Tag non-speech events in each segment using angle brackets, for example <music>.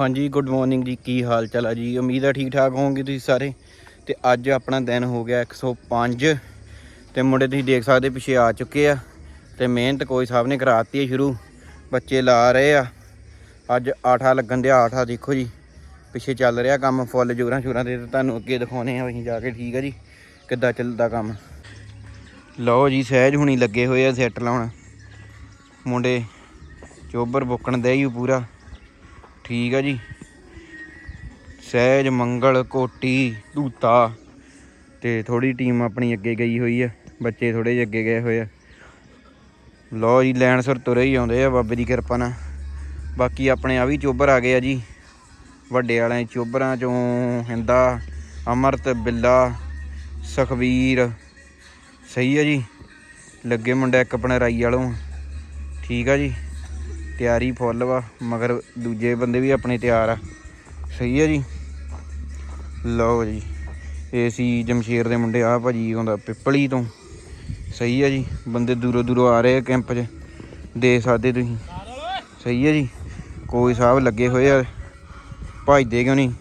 ਹਾਂਜੀ good morning ਜੀ, ਕੀ ਹਾਲ ਚਾਲ ਆ ਜੀ? ਉਮੀਦ ਹੈ ਠੀਕ ਠਾਕ ਹੋਵੋਗੇ ਤੁਸੀਂ ਸਾਰੇ। ਤੇ ਅੱਜ ਆਪਣਾ ਦਿਨ ਹੋ ਗਿਆ 105 ਤੇ ਮੁੰਡੇ ਤੁਸੀਂ ਦੇਖ ਸਕਦੇ ਪਿੱਛੇ ਆ ਚੁੱਕੇ ਆ। ਤੇ ਮਿਹਨਤ ਕੋਈ ਸਾਹਿਬ ਨੇ ਕਰਾਤੀ ਹੈ ਸ਼ੁਰੂ। ਬੱਚੇ ਲਾ ਰਹੇ ਆ। ਅੱਜ ਆਠਾ ਲੱਗਣ ਦੇ ਆਠਾ ਦੇਖੋ ਜੀ। ਪਿੱਛੇ ਚੱਲ ਰਿਹਾ ਕੰਮ, ਫੁੱਲ ਜੋਰਾਂ ਸ਼ੋਰਾਂ ਦੇ ਤੇ ਤੁਹਾਨੂੰ ਅੱਗੇ ਦਿਖਾਉਣੇ ਆ। ਅਸੀਂ ਜਾ ਕੇ ਠੀਕ ਆ ਜੀ। ਕਿੱਦਾਂ ਚੱਲਦਾ ਕੰਮ। ਲਓ ਜੀ, ਸਹਿਜ ਹੁਣੀ ਲੱਗੇ ਹੋਏ ਆ ਸੈੱਟ ਲਾਉਣ। ਮੁੰਡੇ ਚੋਬਰ ਬੁੱਕਣ ਦੇ ਹੀ ਪੂਰਾ। ਠੀਕ ਆ ਜੀ। ਸਹਿਜ, ਮੰਗਲ, ਕੋਟੀ, ਧੂਤਾ ਤੇ ਥੋੜੀ ਟੀਮ ਆਪਣੀ ਅੱਗੇ ਗਈ ਹੋਈ ਆ। ਬੱਚੇ ਥੋੜੇ ਜਿਹੇ ਅੱਗੇ ਗਏ ਹੋਏ ਆ। ਲਓ ਜੀ, ਲੈਣ ਸਰ ਤੁਰੇ ਹੀ ਆਉਂਦੇ ਆ ਬਾਬੇ ਦੀ ਕਿਰਪਾ ਨਾਲ। ਬਾਕੀ ਆਪਣੇ ਆ ਵੀ ਚੋਬਰ ਆ ਗਏ ਆ ਜੀ। ਵੱਡੇ ਵਾਲਿਆਂ ਚੋਬਰਾਂ ਚੋਂ ਹਿੰਦਾ, ਅਮਰਤ, ਬਿੱਲਾ, ਸੁਖਵੀਰ। ਸਹੀ ਆ ਜੀ। ਲੱਗੇ ਮੁੰਡਾ ਇੱਕ ਆਪਣੇ ਰਾਈ ਵਾਲੋਂ। ਠੀਕ ਆ ਜੀ। ਤਿਆਰੀ ਫੁੱਲ ਵਾ ਮਗਰ ਦੂਜੇ ਬੰਦੇ ਵੀ ਆਪਣੇ ਤਿਆਰ ਆ। ਸਹੀ ਆ ਜੀ? ਲਓ ਜੀ ਇਹ ਸੀ ਜਮਸ਼ੇਰ ਦੇ ਮੁੰਡੇ ਆ ਭਾਜੀ ਆਉਂਦਾ ਪਿੱਪਲੀ ਤੋਂ। ਸਹੀ ਆ ਜੀ? ਬੰਦੇ ਦੂਰੋਂ ਦੂਰੋਂ ਆ ਰਹੇ ਆ ਕੈਂਪ 'ਚ। ਦੇ ਸਕਦੇ ਤੁਸੀਂ। ਸਹੀ ਆ ਜੀ? ਕੋਈ ਸਾਹਿਬ ਲੱਗੇ ਹੋਏ ਆ। ਭਜਦੇ ਕਿਉਂ ਨਹੀਂ?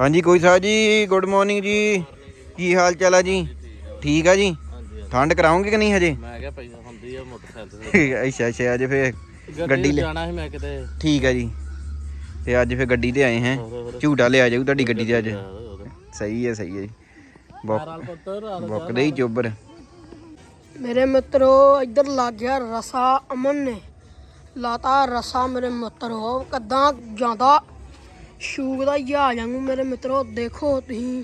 ਹਾਂਜੀ ਕੋਈ ਸਾਹਿਬ ਜੀ ਗੁੱਡ ਮਾਰਨਿੰਗ ਜੀ। ਕੀ ਹਾਲ ਚਾਲ ਆ ਜੀ? ਠੀਕ ਆ ਜੀ? ਠੰਡ ਕਰਾਉਂਗੇ ਕਿ ਨਹੀਂ ਹਜੇ? ਮੈਂ ਕਿਹਾ ਪੈਸਾ ਹੁੰਦੀ ਆ ਮੋਟਰਸਾਈਕਲ ਤੇ। ਅੱਛਾ ਅੱਛਾ ਅੱਜ ਫੇਰ ਗੱਡੀ ਲੈ ਜਾਣਾ ਸੀ ਮੈਂ ਕਿਤੇ। ਠੀਕ ਆ ਜੀ। ਤੇ ਅੱਜ ਫੇਰ ਗੱਡੀ ਤੇ ਆਏ ਹੈ। ਝੂਟਾ ਲਿਆ ਜਾਊ ਤੁਹਾਡੀ ਗੱਡੀ ਤੇ ਅੱਜ। ਸਹੀ ਹੈ ਸਹੀ ਹੈ ਜੀ। ਬੁੱਕਦੇ ਹੀ ਚੋਬਰ। ਮੇਰੇ ਮਿੱਤਰੋ ਇੱਧਰ ਲੱਗ ਗਿਆ ਰਸਾ ਅਮਨ ਨੇ। ਲਾਤਾ ਰਸਾ ਮੇਰੇ ਮਿੱਤਰੋ। ਕਿੱਦਾਂ ਜਾਂਦਾ ਸ਼ੂਕ ਦਾ ਯਾ ਜਾਂਗੂ ਮੇਰੇ ਮਿੱਤਰੋ। ਦੇਖੋ ਤੁਸੀਂ।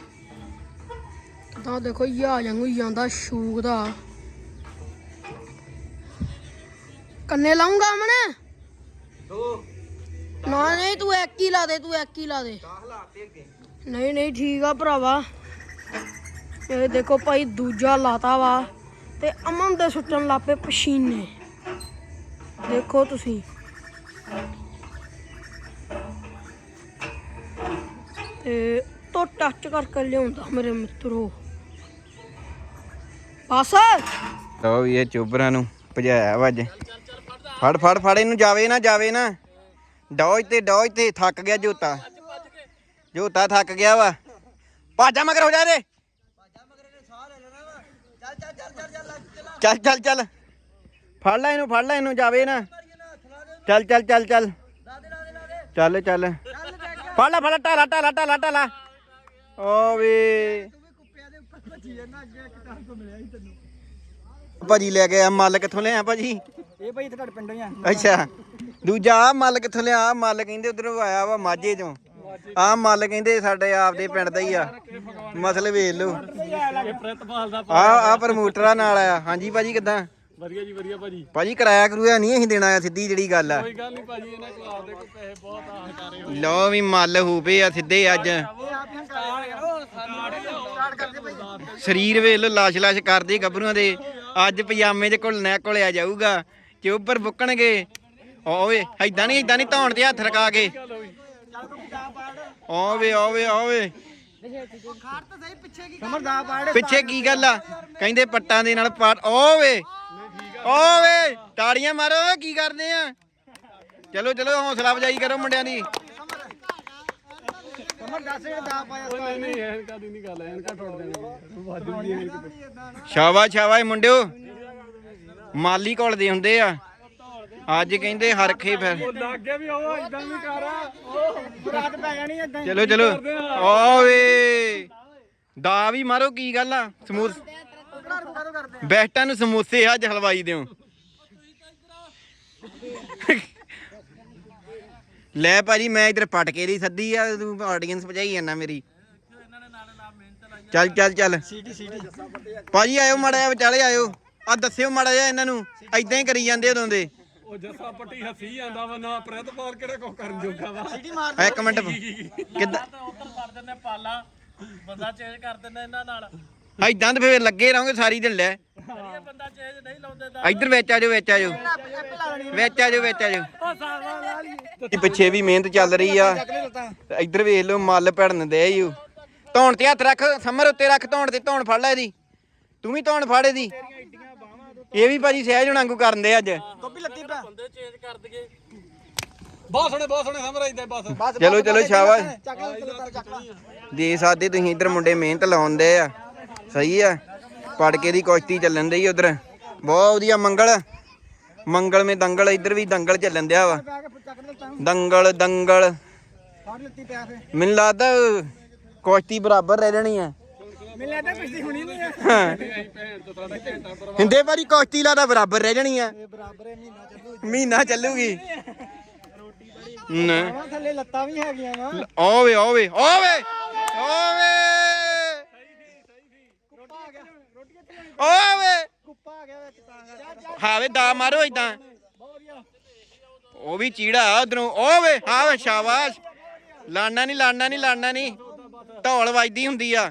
ਕਿੱਦਾਂ ਦੇਖੋ ਯਾ ਜਾਂਗੂ ਜਾਂਦਾ ਸ਼ੂਕ ਦਾ ਕੰਨੇ ਲਾਉਂਗਾ ਅਮਨ? ਨਾ ਨਹੀਂ ਤੂੰ ਇੱਕ ਹੀ ਲਾ ਦੇ ਤੂੰ ਇੱਕ ਹੀ ਲਾ ਦੇ। ਨਹੀਂ ਨਹੀਂ ਠੀਕ ਆ ਭਰਾਵਾ। ਇਹ ਦੇਖੋ ਭਾਈ ਦੂਜਾ ਲਾਤਾ ਵਾ। ਤੇ ਅਮਨ ਦੇ ਸੁੱਟਣ ਲੱਪੇ ਪਸੀਨੇ। ਦੇਖੋ ਤੁਸੀਂ। ਤੇ ਤੋ ਟੱਚ ਕਰਕੇ ਲਿਆਉਂਦਾ ਮੇਰੇ ਮਿੱਤਰੋ। ਬਸ। ਲਓ ਵੀ ਇਹ ਚੋਬਰਾਂ ਨੂੰ ਭਜਾਇਆ ਵਾ ਅੱਜ। ਫੜ ਫੜ ਫੜ, ਇਹਨੂੰ ਜਾਵੇ ਨਾ ਜਾਵੇ ਨਾ। ਡੌਜ ਤੇ ਡੌਜ ਤੇ, ਥੱਕ ਗਿਆ ਜੋਤਾ। ਜੋਤਾ ਥੱਕ ਗਿਆ ਵਾ। ਭਾਜਾ ਮਗਰ ਹੋ ਜਾ ਰੇ ਚੱਲ ਚੱਲ ਚੱਲ। ਫੜ ਲੈ ਇਹਨੂੰ, ਫੜ ਲੈ ਇਹਨੂੰ, ਜਾਵੇ ਨਾ। ਚੱਲ ਚੱਲ ਚੱਲ ਚੱਲ। ਚੱਲ ਚੱਲ। ਫੜ ਲੈ ਫੜ ਲੈ ਟਾਲਾ ਟਾਲਾ ਟਾਲਾ ਟਾਲਾ ਓ ਵੀ। ਭਾਜੀ ਲੈ ਕੇ ਆ ਮੱਲ ਕਿੱਥੋਂ ਲਿਆ ਭਾਜੀ? ਇਹ ਭਾਈ ਇੱਥੇ ਤੁਹਾਡੇ ਪਿੰਡੋਂ ਹੀ ਆ। ਅੱਛਾ। ਦੂਜਾ ਆਹ ਮੱਲ ਕਿੱਥੋਂ ਲਿਆ ਆਹ ਮੱਲ ਕਹਿੰਦੇ ਉਧਰੋਂ ਆਇਆ ਵਾ ਮਾਝੇ ਚੋਂ। ਆਹ ਮੱਲ ਕਹਿੰਦੇ ਸਾਡੇ ਆਪਦੇ ਪਿੰਡ ਦਾ ਹੀ ਆ। ਮਸਲੇ ਵੇਖ ਲਓ। ਇਹ ਪ੍ਰਿਤਪਾਲ ਦਾ ਆ ਆ ਪ੍ਰਮੋਟਰਾਂ ਨਾਲ ਆਇਆ। ਹਾਂਜੀ ਭਾਜੀ ਕਿਦਾਂ? ਵਧੀਆ ਜੀ ਵਧੀਆ ਭਾਜੀ। ਭਾਜੀ ਕਿਰਾਇਆ ਕਰੂਆ ਨਹੀਂ ਅਸੀਂ ਦੇਣਾ ਆ ਸਿੱਧੀ ਜਿਹੜੀ ਗੱਲ ਆ। ਕੋਈ ਗੱਲ ਨਹੀਂ ਭਾਜੀ ਇਹਨਾਂ ਕੋਲ ਆਪਦੇ ਕੋਲ ਪੈਸੇ ਬਹੁਤ ਆ ਹਕਾਰੇ ਹੋਏ। ਲਓ ਵੀ ਮੱਲ ਹੋ ਪਏ ਆ ਸਿੱਧੇ ਅੱਜ। ਸਰੀਰ ਵੇਖ ਲਓ ਲਾਸ਼ ਲਾਸ਼ ਕਰਦੇ ਗੱਭਰੂਆਂ ਦੇ। ਅੱਜ ਪਜਾਮੇ 'ਚ ਘੁਲਣਾ ਘੁਲਿਆ ਜਾਊਗਾ। ਚੋਬਰ ਬੁੱਕਣਗੇ ਓਵੇ ਐਦਾਂ ਨਹੀਂ ਐਦਾਂ ਨਹੀਂ ਧੌਣ ਤੇ ਹੱਥ ਰਕਾ ਕੇ। ਓਵੇ ਓਵੇ ਓਵੇ ਪਿੱਛੇ ਕੀ ਗੱਲ ਆ? ਕਹਿੰਦੇ ਪੱਟਾਂ ਦੇ ਨਾਲ ਪਾਟ ਓਵੇ ਓਵੇ ਤਾੜੀਆਂ ਮਾਰੋ ਕੀ ਕਰਦੇ ਆ? ਚਲੋ ਚਲੋ ਹੌਸਲਾ ਵਜਾਈ ਕਰੋ ਮੁੰਡਿਆਂ ਦੀ। ਸ਼ਾਬਾਸ਼ ਸ਼ਾਬਾਸ਼ ਮੁੰਡਿਓ। ਮਾਲੀ ਕੋਲ ਦੇ ਹੁੰਦੇ ਆ। ਅੱਜ ਕਹਿੰਦੇ ਹਰਖੇ ਫਿਰ। ਲੱਗ ਗਿਆ ਵੀ ਉਹ ਇਦਾਂ ਵੀ ਕਰ। ਰਾਤ ਪੈ ਜਾਣੀ ਏਦਾਂ ਚਲੋ ਚਲੋ। ਓਵੇ ਦਾ ਵੀ ਮਾਰੋ ਕੀ ਗੱਲ ਆ? ਸਮੂਸ ਬੈਸਟਾਂ ਨੂੰ ਸਮੋਸੇ ਅੱਜ ਹਲਵਾਈ ਦਿਓ। ਲੈ ਭਾਜੀ ਮੈਂ ਇਧਰ ਪਟਕੇ ਦੀ ਸੱਦੀ ਆ ਤੂੰ ਆਡੀਅנס ਭਜਾਈ ਜਾਂਦਾ ਮੇਰੀ। ਚੱਲ ਚੱਲ ਚੱਲ। ਸੀਟੀ ਸੀਟੀ ਭਾਜੀ ਆਇਓ ਮਾੜਾ ਵਿਚਾਲੇ ਆਇਓ। ਆ ਦੱਸਿਓ ਮਾੜਾ ਜਿਹਾ ਇਹਨਾਂ ਨੂੰ ਐਦਾਂ ਹੀ ਕਰੀ ਜਾਂਦੇ ਉਦੋਂ ਦੇ। ਉਹ ਜੱਸਾ ਪੱਟੀ ਹੱਸੀ ਜਾਂਦਾ ਵਾ ਨਾ ਪ੍ਰਿਤਪਾਲ ਕਿਹੜਾ ਕੋ ਕਰਨ ਜੋਗਾ ਵਾ। ਸੀਟੀ ਮਾਰ ਆ ਇੱਕ ਮਿੰਟ ਕਿੱਦਾਂ ਉਧਰ ਕਰ ਦਿੰਦੇ ਪਾਲਾ ਬੰਦਾ ਚੇਂਜ ਕਰ ਦਿੰਦੇ ਇਹਨਾਂ ਨਾਲ। ਐਦਾਂ ਤੇ ਫੇਰ ਲੱਗੇ ਰਹੋਗੇ ਸਾਰੀ ਦਿਨ ਲੈ। ਇਹ ਬੰਦਾ ਚੇਂਜ ਨਹੀਂ ਲਾਉਂਦੇ ਦਾ ਇੱਧਰ ਵਿੱਚ ਆ ਜਾਓ ਵਿੱਚ ਆ ਜਾਓ। ਵਿੱਚ ਆ ਜਾਓ ਵਿੱਚ ਆ ਜਾਓ। ਉਹ ਸਾਰਾ ਲਾ ਲਈ ਇਹ ਪਿੱਛੇ ਵੀ ਮਿਹਨਤ ਚੱਲ ਰਹੀ ਆ। ਤੇ ਇੱਧਰ ਵੇਖ ਲਓ ਮੱਲ ਭੜਨ ਦੇ ਆਈ ਧੌਣ ਤੇ ਹੱਥ ਰੱਖ ਸਮਰ ਉੱਤੇ ਰੱਖ ਧੌਣ ਤੇ ਧੌਣ ਫੜ ਲੈ ਇਹਦੀ। ਤੂੰ ਵੀ ਧੌਣ ਫੜ ਇਹਦੀ। ਇਹ ਵੀ ਭਾਜੀ ਸਹਿਜ ਹੁਣਾਂ ਵਾਂਗੂ ਕਰਨ ਦੇ ਅੱਜ। ਗੋਪੀ ਲੱਤੀ ਪਿਆ ਬੰਦੇ ਚੇਂਜ ਕਰ ਦਈਏ। ਬਹੁਤ ਸੋਹਣੇ ਬਹੁਤ ਸੋਹਣੇ ਸਮਰ ਇਦਾਂ ਬਸ। ਬਸ ਚਲੋ ਚਲੋ ਸ਼ਾਬਾਸ਼। ਚੱਕ ਲੈ ਚਲੋ ਚੱਕ ਲੈ। ਦੇ ਸਕਦੇ ਤੁਸੀਂ ਇੱਧਰ ਮੁੰਡੇ ਮਿਹਨਤ ਲਾਉਂਦੇ ਆ। ਸਹੀ ਆ। ਪੜਕੇ ਦੀ ਕੁਸ਼ਤੀ ਚੱਲਣ ਦੀ ਉਧਰ। ਬਹੁਤ ਵਧੀਆ ਮੰਗਲ। ਮੰਗਲ ਮੇ ਦੰਗਲ ਇੱਧਰ ਵੀ ਦੰਗਲ ਚੱਲਣ ਦਿਆ ਵਾ। ਪੈ ਦੰਗਲ ਦੰਗਲ। ਮੈਨੂੰ ਲੱਗਦਾ ਕੁਸ਼ਤੀ ਬਰਾਬਰ ਰਹਿ ਜਾਣੀ ਆ। ਮੈਨੂੰ ਲੱਗਦਾ ਹੁਣੀ ਨਹੀਂ ਆ। ਹਿੰਦੇ ਭਾਰੀ ਕੁਸ਼ਤੀ ਲਾਦਾ ਬਰਾਬਰ ਰਹਿ ਜਾਣੀ ਆ। ਇਹ ਬਰਾਬਰ ਹੈ ਮਹੀਨਾ ਚੱਲੂ ਮਹੀਨਾ ਚੱਲੂਗੀ। ਨਾ। ਥੱਲੇ ਲੱਤਾਂ ਵੀ ਹੈਗੀਆਂ ਵਾ। ਓਵੇ ਓਵੇ ਓਵੇ ਓਵੇ ਕੁੱਪਾ ਆ ਗਿਆ ਰੋਟੀ ਕਿੱਥੇ ਲੈਣੀ ਓਵੇ ਕੁੱਪਾ ਆ ਗਿਆ ਵਿੱਚ ਤਾਂ ਹਾਵੇ ਦਾ ਮਾਰੋ ਇਦਾਂ ਉਹ ਵੀ ਚੀੜਾ ਉਧਰੋਂ। ਓਵੇ ਹਾਵੇ ਸ਼ਾਬਾਸ਼। ਲਾਣਾ ਨਹੀਂ ਲਾਣਾ ਨਹੀਂ ਲਾਣਾ ਨਹੀਂ ਢੋਲ ਵੱਜਦੀ ਹੁੰਦੀ ਆ।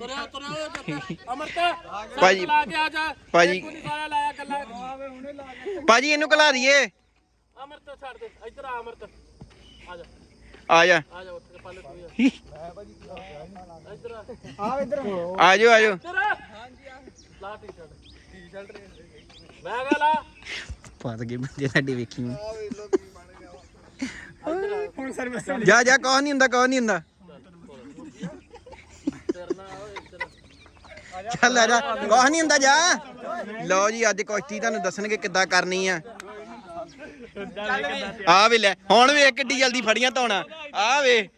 ਤੁਰਿਆ ਤੁਰਿਆ ਅਮਰਤ ਭਾਜੀ ਲਾ ਕੇ ਆ ਜਾ। ਭਾਜੀ। ਸਾਰਾ ਲਾਇਆ ਗੱਲਾਂ ਭਾਜੀ ਇਹਨੂੰ ਕਲਾ ਦਈਏ। ਅਮਰਤ ਛੱਡ ਦੇ। ਇੱਧਰ ਆ ਅਮਰਤ। ਆ ਜਾ। ਆ ਜਾ। ਆ ਜਾ ਉੱਥੇ ਪੱਲੇ ਤੁਰਿਆ ਇੱਧਰ ਆ। ਆ ਇੱਧਰ ਆ। ਜਾਓ ਆ ਜਾਓ। ਇੱਧਰ ਆ। ਲਾ ਟੀ-ਸ਼ਰਟ ਟੀ-ਸ਼ਰਟ ਮੈਂ ਕਹ ਲਾ। ਫਸ ਗਏ ਬੰਦੇ ਸਾਡੀ ਵੇਖੀ ਨੂੰ। ਹੁਣ ਜਾ ਜਾ ਕੁਛ ਨਹੀਂ ਹੁੰਦਾ ਕੁਛ ਨਹੀਂ ਹੁੰਦਾ। ਚੱਲ ਆ ਜਾ। ਕੁਛ ਨਹੀਂ ਹੁੰਦਾ ਜਾ। ਲਓ ਜੀ, ਅੱਜ ਕੁਸ਼ਤੀ ਤੁਹਾਨੂੰ ਦੱਸਣਗੇ ਕਿੱਦਾਂ ਕਰਨੀ ਆ। ਆ ਵੇ ਲੈ, ਹੁਣ ਵੇ ਕਿੱਡੀ ਜਲਦੀ ਫੜੀਆਂ ਧੋਣਾ। ਆ ਵੇ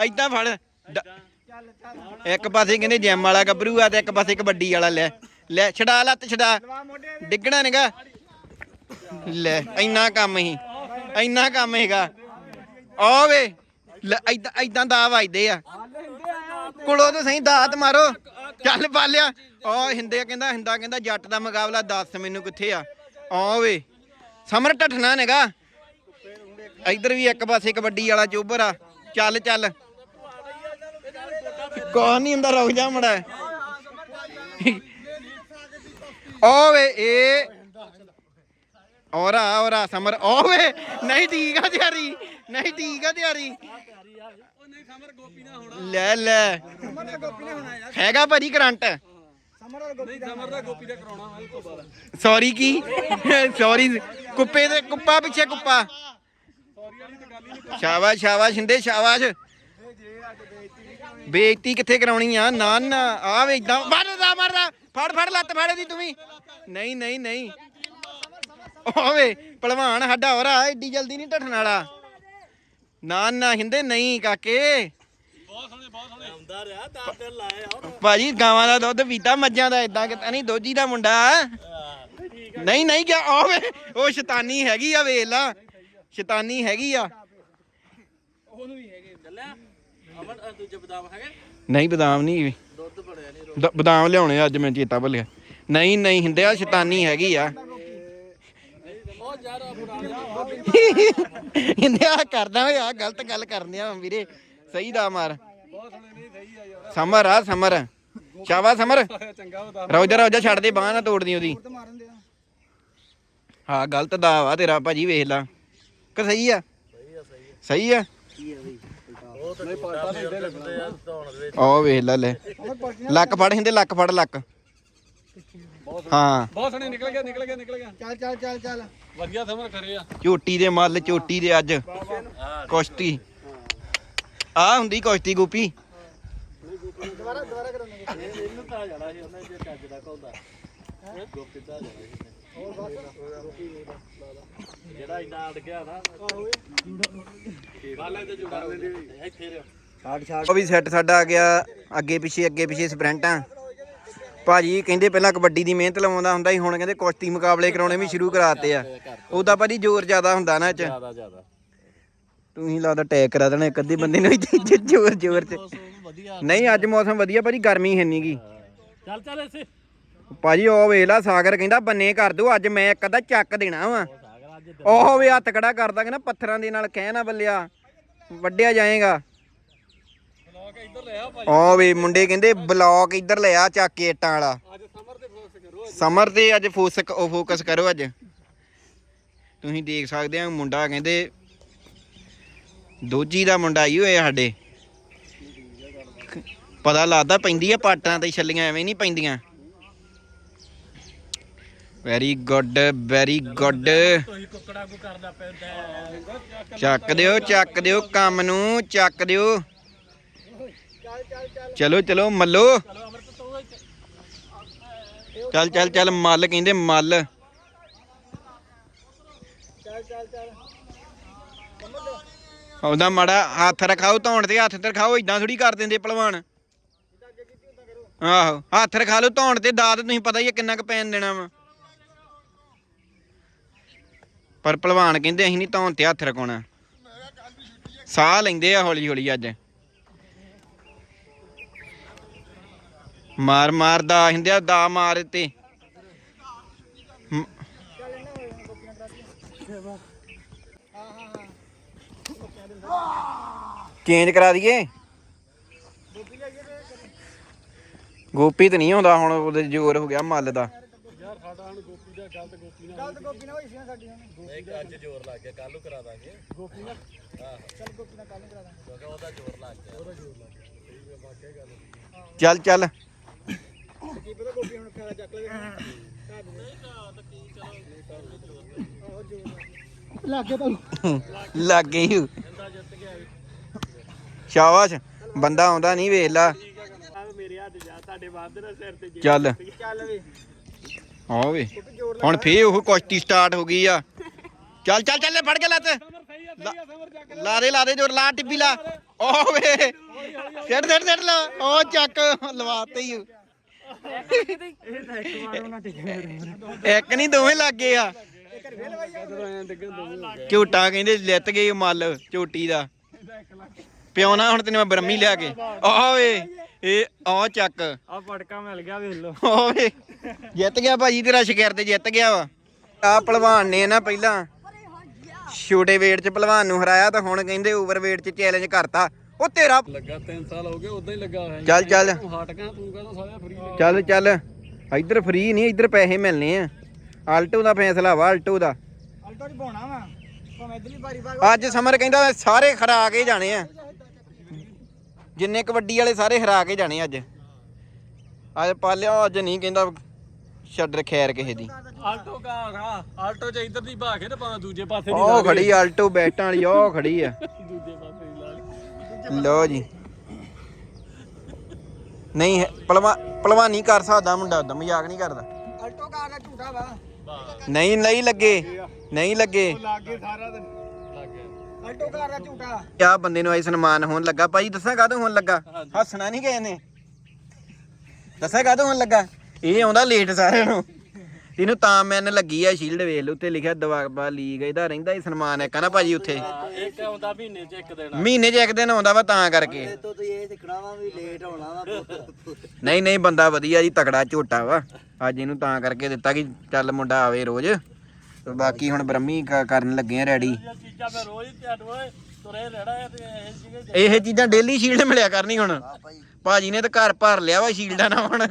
ਐਦਾਂ ਫੜ। ਡ- ਇੱਕ ਪਾਸੇ ਕਹਿੰਦੇ ਜਿਮ ਵਾਲਾ ਗੱਭਰੂ ਆ ਤੇ ਇੱਕ ਪਾਸੇ ਕਬੱਡੀ ਵਾਲਾ ਲੈ। ਲੈ, ਛਡਾ ਲੱਤ, ਛਡਾ। ਡਿੱਗਣਾ ਨੇਗਾ। ਲੈ, ਇੰਨਾ ਕੰਮ ਹੀ, ਇੰਨਾ ਕੰਮ ਹੈਗਾ। ਆ ਵੇ, ਲੈ ਐਦਾਂ ਐਦਾਂ ਦਾ ਵੱਜਦੇ ਆ। ਕੁੜੋ ਤੇ ਸਹੀ ਦਾਤ ਮਾਰੋ। ਚੱਲ ਪਾਲਿਆ। ਆ ਹਿੰਦੇ ਕਹਿੰਦਾ, ਹਿੰਦਾ ਕਹਿੰਦਾ, ਜੱਟ ਦਾ ਮੁਕਾਬਲਾ ਦੱਸ ਮੈਨੂੰ ਕਿੱਥੇ ਆ? ਆ ਵੇ, ਸਮਰ ਢੱਠਣਾ ਨੇਗਾ। ਇੱਧਰ ਵੀ ਇੱਕ ਪਾਸੇ ਕਬੱਡੀ ਵਾਲਾ ਚੋਬਰ ਆ। ਚੱਲ ਚੱਲ। ਕੌਣ ਨਹੀਂ ਹੁੰਦਾ, ਰੁਕ ਜਾ ਮੜਾ। ਓਵੇ ਇਹ ਔਰਾ ਔਰਾ, ਸਮਰ। ਓਵੇ ਨਹੀਂ ਠੀਕ ਆ ਤਿਆਰੀ ਨਹੀਂ ਠੀਕ ਆ ਤਿਆਰੀ ਸਮਰ ਗੋਪੀ ਨਾ ਹੋਣਾ। ਲੈ ਲੈ। ਸਮਰ ਦਾ ਗੋਪੀ ਨੇ ਹੋਣਾ ਯਾਰ। ਹੈਗਾ ਭਾਜੀ ਕਰੰਟ? ਸਮਰ ਦਾ ਗੋਪੀ ਨਹੀਂ ਸਮਰ ਦਾ ਗੋਪੀ ਦਾ ਕਰਾਉਣਾ ਵਾ ਇਹ ਤੋਂ ਬਾਅਦ ਸੌਰੀ ਕੀ? ਸੌਰੀ ਕੁੱਪੇ ਦੇ ਕੁੱਪਾ ਪਿੱਛੇ ਕੁੱਪਾ। ਸੌਰੀ ਵਾਲੀ ਤਾਂ ਗੱਲ ਹੀ ਨਹੀਂ। ਸ਼ਾਬਾਸ਼ ਸ਼ਾਬਾਸ਼ ਹਿੰਦੇ ਸ਼ਾਬਾਸ਼। ਬੇਇੱਜ਼ਤੀ ਕਿੱਥੇ ਕਰਾਉਣੀ ਆ? ਨਾ ਨਾ ਆ ਵੇ ਇਦਾਂ ਮਰਦਾ ਮਰਦਾ। ਫੜ ਫੜ ਲੱਤ ਫੜ ਦੀ ਤੂੰ ਵੀ। ਨਹੀਂ ਨਹੀਂ ਨਹੀਂ। ਓਵੇ ਪਹਿਲਵਾਨ ਸਾਡਾ ਹੋਰਾ ਏਡੀ ਜਲਦੀ ਨਹੀਂ ਢੱਠਣ ਵਾਲਾ। ਨਾ ਨਾ ਹਿੰਦੇ ਨਹੀਂ ਕਾਕੇ। ਬਹੁਤ ਸੋਹਣੇ ਬਹੁਤ ਸੋਹਣੇ। ਆਉਂਦਾ ਰਿਹਾ ਤਾਂ ਦਿਨ ਲਾਏ ਆ ਭਾਜੀ ਗਾਵਾਂ ਦਾ ਦੁੱਧ ਪੀਤਾ ਮੱਝਾਂ ਦਾ ਇਦਾਂ ਕਿਤਾ ਨਹੀਂ ਦੋਜੀ ਦਾ ਮੁੰਡਾ ਨਹੀਂ ਨਹੀਂ ਗਿਆ ਓਵੇ ਉਹ ਸ਼ੈਤਾਨੀ ਹੈਗੀ ਆ ਵੇਖ ਲਾ। ਸ਼ੈਤਾਨੀ ਹੈਗੀ ਆ। ਉਹਨੂੰ ਵੀ ਹੈਗੇ। ਚੱਲਿਆ। ਅਮਰ ਅ, ਦੂਜੇ ਬਦਾਮ ਹੈਗੇ? ਨਹੀਂ ਬਦਾਮ ਨਹੀਂ ਦੁੱਧ ਬੜਿਆ ਨਹੀਂ ਦ- ਬਦਾਮ ਲਿਆਉਣੇ ਅੱਜ ਮੈਂ ਚੇਤਾ ਭੁੱਲਿਆ ਨਹੀਂ ਨਹੀਂ ਹਿੰਦਿਆ ਸ਼ੈਤਾਨੀ ਹੈਗੀ ਆ। ਬੁਰਾ ਹਿੰਦਿਆ ਕਰਦਾ ਓਏ ਆ ਗਲਤ ਗੱਲ ਕਰਨੇ ਆ ਵੀਰੇ। ਸਹੀ ਦਾ ਮਾਰ। ਆ ਸਮਰ ਆ ਸਮਰ। ਸ਼ਾਬਾਸ਼ ਸਮਰ। ਰੌਜਾ ਰੌਜਾ ਛੱਡ ਦੇ ਬਾਹ ਨਾ ਤੋੜਦੀ ਉਹਦੀ। ਹਾਂ ਗਲਤ ਦਾ ਵਾ ਤੇਰਾ ਭਾਜੀ ਵੇਖ ਲਾ। ਕਿ ਸਹੀ ਆ? ਸਹੀ ਆ। ਆ ਆਹ ਵੇਖ ਲੈ ਲੈ। ਲੱਕ ਫੜ ਹਿੰਦੇ ਲੱਕ ਫੜ ਲੱਕ। ਹਾਂ। ਬਹੁਤ ਸੋਹਣੇ ਨਿਕਲ ਗਿਆ ਨਿਕਲ ਗਿਆ ਨਿਕਲ ਗਿਆ। ਚੱਲ ਚੱਲ ਚੱਲ ਚੱਲ। ਵਧੀਆ ਸਮਰ ਕਰੇ ਆ। ਝੋਟੀ ਦੇ ਮੱਲ ਝੋਟੀ ਦੇ ਅੱਜ। ਕੁਸ਼ਤੀ। ਆ ਹੁੰਦੀ ਕੁਸ਼ਤੀ ਗੋਪੀ। ਦੁਬਾਰਾ ਦੁਬਾਰਾ ਕਰਾਂਗੇ ਇਹਨੂੰ ਤਾਂ ਜਾਣਾ ਸੀ ਉਹਨੇ ਜੇ ਚੱਜ ਦਾ ਕੋਲਦਾ ਗੋਪੀ ਤਾਂ ਜਾਣਾ ਸੀ ਜਿਹੜਾ ਇੰਨਾ ਅੜ ਗਿਆ ਨਾ ਬਾਲੇ ਤੇ ਜੁੜਾ ਇੱਥੇ ਰਿਓ ਉਹ ਵੀ ਸੈੱਟ ਸਾਡਾ ਆ ਗਿਆ। ਅੱਗੇ ਪਿੱਛੇ ਅੱਗੇ ਪਿੱਛੇ ਸਪ੍ਰਿੰਟਾਂ। ਭਾਜੀ ਕਹਿੰਦੇ ਪਹਿਲਾਂ ਕਬੱਡੀ ਦੀ ਮਿਹਨਤ ਲਵਾਉਂਦਾ ਹੁੰਦਾ ਸੀ ਹੁਣ ਕਹਿੰਦੇ ਕੁਸ਼ਤੀ ਮੁਕਾਬਲੇ ਕਰਾਉਣੇ ਵੀ ਸ਼ੁਰੂ ਕਰਾਤੇ ਆ। ਉਹਦਾ ਭਾਜੀ ਜ਼ੋਰ ਜ਼ਿਆਦਾ ਹੁੰਦਾ ਨਾ ਇਹ ਚ। ਜ਼ਿਆਦਾ ਜ਼ਿਆਦਾ। ਤੂੰ ਹੀ ਲੱਗਦਾ ਅਟੈਕ ਕਰਾ ਦੇਣਾ ਇੱਕ ਅੱਧੇ ਬੰਦੇ ਨੂੰ ਇੱਥੇ ਜ਼ੋਰ ਜ਼ੋਰ ਚ। ਨਹੀਂ ਅੱਜ ਮੌਸਮ ਵਧੀਆ ਭਾਜੀ ਗਰਮੀ ਹੈ ਨਹੀਂਗੀ ਚੱਲ ਚੱਲ ਇਸੇ ਭਾਜੀ ਉਹ ਵੇਖ ਲਾ ਸਾਗਰ ਕਹਿੰਦਾ ਬੰਨੇ ਕਰ ਦੋ ਅੱਜ ਮੈਂ ਇੱਕ ਅੱਧਾ ਚੱਕ ਦੇਣਾ ਵਾ। ਉਹ ਵੇ ਹੱਥ ਕੜਾ ਕਰਦਾ ਕਹਿੰਦਾ ਪੱਥਰਾਂ ਦੇ ਨਾਲ ਕਹਿ ਨਾ ਬੱਲਿਆ ਵੱਡਿਆ ਜਾਏਗਾ। ਉਹ ਵੇ ਮੁੰਡੇ ਕਹਿੰਦੇ ਬਲੌਕ ਇੱਧਰ ਲਿਆ ਚੱਕ ਕੇ ਇੱਟਾਂ ਵਾਲਾ। ਅੱਜ ਸਮਰ ਤੇ ਫੋਕਸ ਕਰੋ ਸਮਰ ਤੇ ਅੱਜ ਫੋਕਸ ਫੋਕਸ ਕਰੋ ਅੱਜ। ਤੁਸੀਂ ਦੇਖ ਸਕਦੇ ਆ ਮੁੰਡਾ ਕਹਿੰਦੇ ਦੋਜੀ ਦਾ ਮੁੰਡਾ ਹੀ ਹੋਇਆ ਸਾਡੇ। ਪਤਾ ਲੱਗਦਾ ਪੈਂਦੀ ਆ ਪਾਟਾਂ ਤੇ ਛੱਲੀਆਂ ਐਵੇਂ ਨਹੀਂ ਪੈਂਦੀਆਂ। Very good very good. ਚੱਕ ਦਿਓ ਚੱਕ ਦਿਓ ਕੰਮ ਨੂੰ ਚੱਕ ਦਿਓ। ਚਲੋ ਚਲੋ, ਮੱਲੋ। ਚੱਲ ਚੱਲ ਚੱਲ, ਮੱਲ ਕਹਿੰਦੇ ਮੱਲ। ਉਹਦਾ ਮਾੜਾ ਹੱਥ ਰਖਾਓ, ਧੌਣ ਤੇ ਹੱਥ ਤੇ ਰਖਾਓ ਇਦਾਂ ਥੋੜੀ ਕਰ ਦਿੰਦੇ ਪਹਿਲਵਾਨ। ਆਹੋ, ਹੱਥ ਰਖਾ ਲਓ, ਧੌਣ ਤੇ ਦਾਦ ਤੁਸੀਂ ਪਤਾ ਹੀ ਹੈ ਕਿੰਨਾ ਕੁ ਪੈਣ ਦੇਣਾ ਵਾ। ਪਰ ਪਹਿਲਵਾਨ ਕਹਿੰਦੇ ਅਸੀਂ ਨਹੀਂ ਧੌਣ ਤੇ ਹੱਥ ਰਖਾਉਣਾ। ਸਾਹ ਲੈਂਦੇ ਆ ਹੌਲੀ ਹੌਲੀ ਅੱਜ। ਮਾਰ ਮਾਰ ਦਾ ਹਿੰਦੇ ਦਾ ਮਾਰ ਤੇ। ਚੇਂਜ ਕਰਾ ਦਈਏ। ਗੋਪੀ ਤਾਂ ਨਹੀਂ ਆਉਂਦਾ ਹੁਣ, ਉਹਦੇ ਜ਼ੋਰ ਹੋ ਗਿਆ ਮੱਲ ਦਾ। ਯਾਰ ਸਾਡਾ ਹੁਣ ਗੋਪੀ ਦਾ ਗਲਤ ਗੋਪੀ ਨਾਲ ਗਲਤ ਗੋਪੀ ਨਾ ਹੋਈ ਸੀ ਸਾਡੀ ਹੁਣ ਨਹੀਂ ਅੱਜ ਜ਼ੋਰ ਲੱਗ ਗਿਆ ਕੱਲ ਨੂੰ ਕਰਾ ਦਾਂਗੇ ਗੋਪੀ ਨਾਲ ਚੱਲ ਗੋਪੀ ਨਾਲ ਕੱਲ ਨੂੰ ਕਰਾ ਦਾਂਗੇ ਉਹਦਾ ਜ਼ੋਰ ਲੱਗ ਗਿਆ ਉਹਦਾ ਜੋਰ ਲੱਗ ਗਿਆ ਚੱਲ ਚੱਲ। ਕੀ ਪਤਾ ਗੋਪੀ ਹੁਣ ਖਾਣਾ ਚੱਕ ਲਵੇ। ਲੱਗੇ ਤਾਂ ਲੱਗ ਹੂ। ਸ਼ਾਬਾਸ਼ ਬੰਦਾ ਆਉਂਦਾ ਨਹੀਂ ਵੇਖ ਲਾ। ਆ ਮੇਰੇ ਹੱਥ ਜਾ ਤੁਹਾਡੇ ਬਾਦ ਦੇ ਸਿਰ ਤੇ ਜੇ ਚੱਲ। ਚੱਲ ਵੇ। ਆ ਵੇ ਹੁਣ ਫੇਰ ਉਹ ਕੁਸ਼ਤੀ ਸਟਾਰਟ ਹੋ ਗਈ ਆ। ਚੱਲ ਚੱਲ ਚੱਲ ਫੜ ਕੇ ਲੱਤ ਲਾ ਦੇ ਲਾ ਦੇ ਜੋਰ ਲਾ ਟਿੱਬੀ ਲਾ। ਓ ਵੇ। ਛੱਡ ਛੱਡ ਛੱਡ ਲਾ। ਓ ਚੱਕ ਲਵਾਤੇ ਹੀ। ਇੱਕ ਨਹੀਂ ਦੋਵੇਂ ਲੱਗ ਆ। ਝੂਟਾ ਕਹਿੰਦੇ ਲਿੱਤ ਗਏ ਮੱਲ ਝੋਟੀ ਦਾ। ਨਾ ਹੁਣ ਤੈਨੂੰ ਮੈਂ ਬਰਮੀ ਲਿਆ ਕੇ। ਓਏ ਇਹ ਆ ਚੱਕ। ਆ ਪਟਕਾ ਮਿਲ ਗਿਆ ਵੇਖ ਲਓ। ਓਏ ਜਿੱਤ ਗਿਆ ਭਾਜੀ ਤੇਰਾ ਸ਼ਿਕਾਰ ਤੇ ਜਿੱਤ ਗਿਆ ਵਾ। ਆ ਪਹਿਲਵਾਨ ਨੇ ਨਾ ਪਹਿਲਾਂ। ਛੋਟੇ weight 'ਚ ਪਹਿਲਵਾਨ ਨੂੰ ਹਰਾਇਆ ਤਾਂ ਹੁਣ ਕਹਿੰਦੇ ਓਵਰ weight 'ਚ ਚੈਲੰਜ ਕਰਤਾ। ਉਹ ਤੇਰਾ ਲੱਗਾ 3 ਸਾਲ ਹੋ ਗਏ ਉਦਾਂ ਹੀ ਲੱਗਾ ਹੋਇਆ। ਜੀ। ਚੱਲ ਚੱਲ। ਤੂੰ ਹਟ ਗਿਆ ਤੂੰ ਕਹਿੰਦਾ ਸਾਰਾ ਫ੍ਰੀ ਚੱਲ ਚੱਲ। ਇੱਧਰ ਫ੍ਰੀ ਨਹੀਂ ਇੱਧਰ ਪੈਸੇ ਮਿਲਨੇ ਆ। ਆਲਟੋ ਦਾ ਫੈਸਲਾ ਵਾ ਆਲਟੋ ਦਾ। ਅਲਟੋ ਚ ਪਾਉਣਾ ਵਾ। ਭਾਵੇਂ ਇਧਰਲੀ ਬਾਰੀ ਬਾਗ ਅੱਜ ਸਮਰ ਕਹਿੰਦਾ ਸਾਰੇ ਹਰਾ ਕੇ ਜਾਣੇ ਆ। ਜਿੰਨੇ ਕਬੱਡੀ ਵਾਲੇ ਸਾਰੇ ਹਰਾ ਕੇ ਜਾਣੇ ਅੱਜ। ਅੱਜ ਪਾਲਿਆ ਅੱਜ ਨਹੀਂ ਕਹਿੰਦਾ ਛੱਡ ਖੈਰ ਕਿਸੇ ਦੀ। ਆਲਟੋ ਕਾ ਆਲਟੋ ਚ ਇੱਧਰ ਦੀ ਭਾਗੇ ਤੇ ਭਾਵੇਂ ਦੂਜੇ ਪਾਸੇ ਦੀ ਉਹ ਖੜੀ ਆਲਟੋ ਬੈਟਾਂ ਵਾਲੀ ਉਹ ਖੜੀ ਆ। <laughs> ਲਓ ਜੀ। ਨਹੀਂ ਹੈ- ਪਹਿਲਵਾਨ ਪਹਿਲਵਾਨੀ ਕਰ ਸਕਦਾ ਮੁੰਡਾ ਉਦਾਂ ਮਜ਼ਾਕ ਨਹੀਂ ਕਰਦਾ। ਅਲਟੋ ਕਾਰ ਦਾ ਝੂਠਾ ਵਾ। ਨਹੀਂ ਨਹੀਂ ਲੱਗੇ ਨਹੀਂ ਲੱਗੇ। ਲੱਗੇ ਸਾਰਾ ਦਿਨ। ਲੱਗ ਗਿਆ। ਅਲਟੋ ਕਾਰ ਦਾ ਝੂਠਾ। ਆ ਬੰਦੇ ਨੂੰ ਆਈ ਸਨਮਾਨ ਹੋਣ ਲੱਗਾ? ਭਾਈ ਦੱਸਾਂ ਕਾਹਦੋਂ ਹੋਣ ਲੱਗਾ? ਹੱਸਣਾ ਨਹੀਂ ਗਏ ਨੇ। ਦੱਸਾਂ ਕਾਹਦੋਂ ਹੋਣ ਲੱਗਾ? ਇਹ ਆਉਂਦਾ ਲੇਟ ਸਾਰਿਆਂ ਨੂੰ। ਇਹਨੂੰ ਤਾਂ ਮੈਨ ਲੱਗੀ ਆ ਸ਼ੀਲਡ ਵੇਖ ਲਓ ਉੱਤੇ ਲਿਖਿਆ ਦਵਾਬਾ ਲੀਗ ਇਹਦਾ ਰਹਿੰਦਾ ਹੀ ਸਨਮਾਨ ਹੈ ਕਹਿੰਦਾ ਭਾਜੀ ਉੱਥੇ। ਇੱਕ ਆਉਂਦਾ ਮਹੀਨੇ ਚ ਇੱਕ ਦਿਨ। ਮਹੀਨੇ 'ਚ ਇੱਕ ਦਿਨ ਆਉਂਦਾ ਵਾ ਤਾਂ ਕਰਕੇ। ਤੋਂ ਤੁਸੀਂ ਇਹ ਸਿੱਖਣਾ ਵਾ ਵੀ ਲੇਟ ਹੋਣਾ ਵਾ। ਨਹੀਂ ਨਹੀਂ ਬੰਦਾ ਵਧੀਆ ਜੀ ਤਕੜਾ ਝੋਟਾ ਵਾ। ਅੱਜ ਇਹਨੂੰ ਤਾਂ ਕਰਕੇ ਦਿੱਤਾ ਕਿ ਚੱਲ ਮੁੰਡਾ ਆਵੇ ਰੋਜ਼। ਤੇ ਬਾਕੀ ਹੁਣ ਬ੍ਰਹਮੀ ਕ- ਕਰਨ ਲੱਗੇ ਆ ਰੈਡੀ ਇਹ ਚੀਜ਼ਾਂ ਮੈਂ ਰੋਜ਼ ਹੀ ਤਿਆਰ ਓਏ ਤੁਰੇ ਰਹਿਣਾ ਹੈ ਤੇ ਇਹ ਸੀਗੇ ਇਹ ਚੀਜ਼ਾਂ ਡੇਲੀ ਸ਼ੀਲਡ ਮਿਲਿਆ ਕਰਨੀ ਹੁਣ। ਭਾਜੀ ਨੇ ਤਾਂ ਘਰ ਭਰ ਲਿਆ ਵਾ ਸ਼ੀਲਡਾਂ ਨਾਲ ਹੁਣ।